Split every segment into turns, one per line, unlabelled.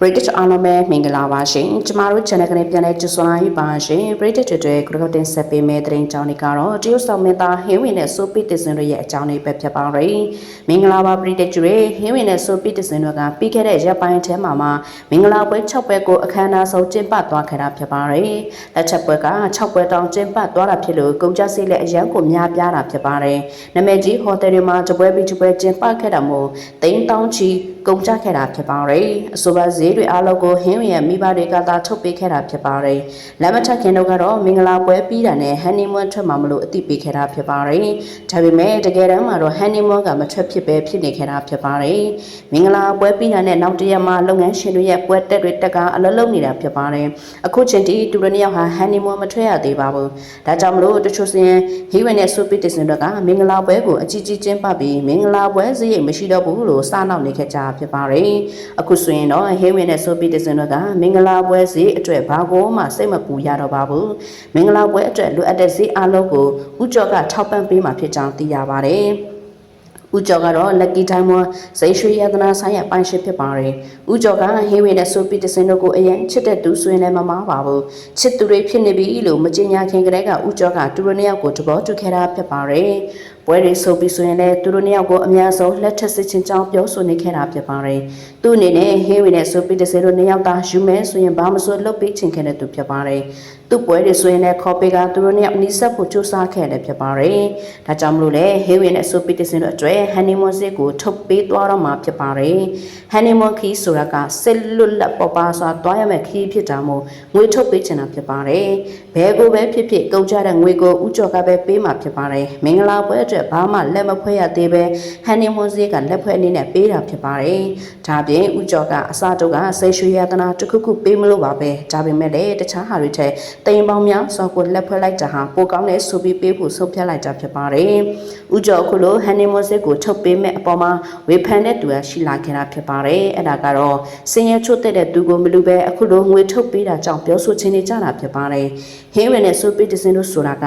British အားလုံးပဲမင်္ဂလာပါရှင်ကျမတို့ channel ကနေပြန်လဲကြိုဆိုလိုက်ပါရှင် British တွေခရကတင်ဆက်ပေးမယ့်သတင်းကြောင်းတွေကတော့တရုတ်ဆောင်မင်းသားဟင်းဝင်နဲ့ဆိုပီတစ်စင်တို့ရဲ့အကြောင်းတွေပဲဖြစ်ပါရယ်မင်္ဂလာပါ British တွေဟင်းဝင်နဲ့ဆိုပီတစ်စင်တို့ကပြီးခဲ့တဲ့ရက်ပိုင်းထဲမှာမှမင်္ဂလာပွဲ6ပွဲကိုအခမ်းအနားဆုံးကျင်းပသွားခဲ့တာဖြစ်ပါရယ်လက်ချက်ပွဲက6ပွဲတောင်ကျင်းပသွားတာဖြစ်လို့ကုန်ကျစရိတ်လည်းအရန်ကိုများပြားတာဖြစ်ပါရယ်နာမည်ကြီးဟိုတယ်တွေမှာတပွဲပြီးတပွဲကျင်းပခဲ့တာမို့တိန်းတောင်းချီ ကုန်ကျခဲ့တာဖြစ်ပါရယ်အဆိုပါဈေးတွေအားလုံးကိုဟင်းဝင်ရဲ့မိဘတွေကသာထုတ်ပေးခဲ့တာဖြစ်ပါရယ်လက်မထက်ခင်တို့ကတော့မင်္ဂလာပွဲပြီးတာနဲ့ဟန်နီမွန်းထွက်မှာမလို့အသိပေးခဲ့တာဖြစ်ပါရယ်ဒါပေမဲ့တကယ်တမ်းမှာတော့ဟန်နီမွန်းကမထွက်ဖြစ်ပဲဖြစ်နေခဲ့တာဖြစ်ပါရယ်မင်္ဂလာပွဲပြီးတာနဲ့နောက်တရက်မှာလုပ်ငန်းရှင်တွေရဲ့ပွဲတက်တွေတက်ကအလုပ်လုပ်နေတာဖြစ်ပါရယ်အခုချိန်ထိတူရနှစ်ယောက်ဟာဟန်နီမွန်းမထွက်ရသေးပါဘူးဒါကြောင့်မလို့တချို့စင်ဟီဝင်နဲ့ဆူပီတစ်စင်တို့ကမင်္ဂလာပွဲကိုအကြီးကြီးကျင်းပပြီးမင်္ဂလာပွဲစရိတ်မရှိတော့ဘူးလို့စနောက်နေခဲ့ကြဖြစ်ပါရယ်အခုဆိုရင်တော့ဟီဝင်နဲ့ဆူပီတစ်စင်တို့ကမင်္ဂလာပွဲစည်းအတွက်ဘာကိုမှစိတ်မပူရတော့ပါဘူးမင်္ဂလာပွဲအတွက်လိုအပ်တဲ့စည်းအလုံးကိုဥကျော်ကထောက်ပံ့ပေးမှာဖြစ်ကြောင်းသိရပါတယ်ဦးကျော်ကတော့ lucky diamond စိတ်ရွှေရတနာဆိုင်ရပိုင်ရှင်ဖြစ်ပါတယ်။ဦးကျော်ကဟင်းဝေနဲ့ဆိုပီတစင်တို့ကိုအရင်ချစ်တဲ့သူဆိုရင်လည်းမမားပါဘူး။ချစ်သူတွေဖြစ်နေပြီလို့မကြင်ညာခင်ကလေးကဦးကျော်ကတူရနှစ်ယောက်ကိုတဘောတူခဲ့တာဖြစ်ပါတယ်။ ပွဲတွေဆိုပြီးဆိုရင်လည်းသူတို့နှစ်ယောက်ကိုအများဆုံးလက်ထက်စစ်ချင်းကြောင်းပြောဆိုနေခဲ့တာဖြစ်ပါတယ်။သူ့အနေနဲ့ဟင်းဝေနဲ့ဆိုပီတစင်တို့နှစ်ယောက်သားယူမဲဆိုရင်ဘာမှမဆိုလုပ်ပေးချင်ခဲ့တဲ့သူဖြစ်ပါတယ်။သူ့ပွဲတွေဆိုရင်လည်းခေါ်ပေးကသူတို့နှစ်ယောက်နီးစပ်ဖို့ကြိုးစားခဲ့တယ်ဖြစ်ပါတယ်။ဒါကြောင့်မလို့လေဟင်းဝေနဲ့ဆိုပီတစင်တို့အတွက်ဟန်နီမွန်စစ်ကိုထုတ်ပေးသွားတော့မှာဖြစ်ပါတယ်။ဟန်နီမွန်ခီးဆိုတာကစစ်လွတ်လပ်ပေါ်ပါစွာသွားရမယ့်ခီးဖြစ်တာမို့ငွေထုတ်ပေးချင်တာဖြစ်ပါတယ်။ဘဲကိုပဲဖြစ်ဖြစ်ကုန်ကြတဲ့ငွေကိုဥကျော်ကပဲပေးမှာဖြစ်ပါတယ်။မင်္ဂလာပွဲအတွက်ဘာမှလက်မဖွဲ့ရသေးပဲဟန်နီမွန်စစ်ကလက်ဖွဲ့အနေနဲ့ပေးတာဖြစ်ပါတယ်။ဒါပြင်ဥကျော်ကအစတုပ်ကဆေးရွှေရတနာတစ်ခုခုပေးမလို့ပါပဲ။ဒါပေမဲ့လည်းတခြားဟာတွေထက်တိမ်ပေါင်းများစောကိုလက်ဖွဲ့လိုက်တာဟာပိုကောင်းတဲ့ဆိုပြီးပေးဖို့ဆုံးဖြတ်လိုက်တာဖြစ်ပါတယ်။ဥကျော်အခုလိုဟန်နီမွန်စစ်ကိုထုတ်ပေးမဲ့အပေါ်မှာဝေဖန်တဲ့သူကရှိလာခဲ့တာဖြစ်ပါတယ်။အဲ့ဒါကတော့စင်ရဲချွတ်တဲ့သူကိုမလူပဲအခုလိုငွေထုတ်ပေးတာကြောင့်ပြောဆိုချင်နေကြတာဖြစ်ပါတယ်။ဟင်းဝင်နဲ့ဆိုပီတစင်တို့ဆိုတာက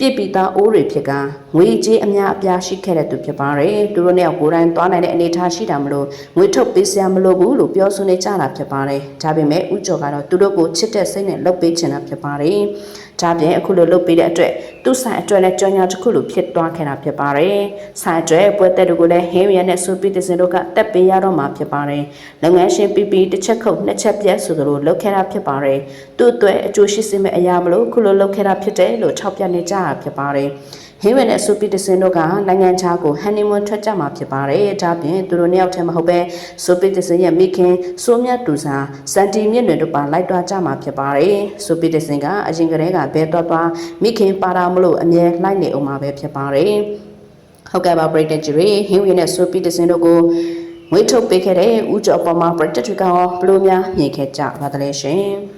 ပြစ်ပီသားအိုးတွေဖြစ်ကငွေကြေးအများအပြားရှိခဲ့တဲ့သူဖြစ်ပါတယ်။သူတို့နဲ့ကိုယ်တိုင်သွားနိုင်တဲ့အနေအထားရှိတာမလို့ငွေထုတ်ပေးစရာမလိုဘူးလို့ပြောဆိုနေကြတာဖြစ်ပါတယ်။ဒါပေမဲ့ဥကျော်ကတော့သူတို့ကိုချစ်တဲ့စိတ်နဲ့လုပ်ပေးချင်တာဖြစ်ပါတယ်။ ဒါပြင်အခုလိုလုပ်ပေးတဲ့အတွက်သူ့ဆိုင်အတွက်လည်းကြောင်ညာတစ်ခုလိုဖြစ်သွားခဲ့တာဖြစ်ပါတယ်။ဆိုင်အတွက်ပွဲတက်တို့ကိုလည်းဟင်းရနဲ့ဆိုပီတစင်တို့ကတက်ပေးရတော့မှာဖြစ်ပါတယ်။လုပ်ငန်းရှင်ပီပီတစ်ချက်ခုတ်နှစ်ချက်ပြက်ဆိုသလိုလုပ်ခဲ့တာဖြစ်ပါတယ်။သူ့အတွက်အကျိုးရှိစေမယ့်အရာမလို့အခုလိုလုပ်ခဲ့တာဖြစ်တယ်လို့ထောက်ပြနေကြတာဖြစ်ပါတယ်။ ဟင်းဝဲနဲ့ဆူပီတစင်တို့ကနိုင်ငံခြားကိုဟန်နီမွန်ထွက်ကြမှာဖြစ်ပါတယ်။ဒါပြင်သူတို့နှစ်ယောက်တည်းမဟုတ်ပဲဆူပီတစင်ရဲ့မိခင်စိုးမြတ်တူစာစန်တီမြင့်တွေတို့ပါလိုက်သွားကြမှာဖြစ်ပါတယ်။ဆူပီတစင်ကအရင်ကတည်းကဘဲသွားသွားမိခင်ပါတာမလို့အမြဲလိုက်နေအောင်မှာပဲဖြစ်ပါတယ်။ဟုတ်ကဲ့ပါပရိသတ်ကြီးဟင်းဝဲနဲ့ဆူပီတစင်တို့ကိုငွေထုတ်ပေးခဲ့တဲ့ဦးကျော်ပေါ်မှာပရိသတ်တွေကဘလို့များမြင်ခဲ့ကြပါသလဲရှင်။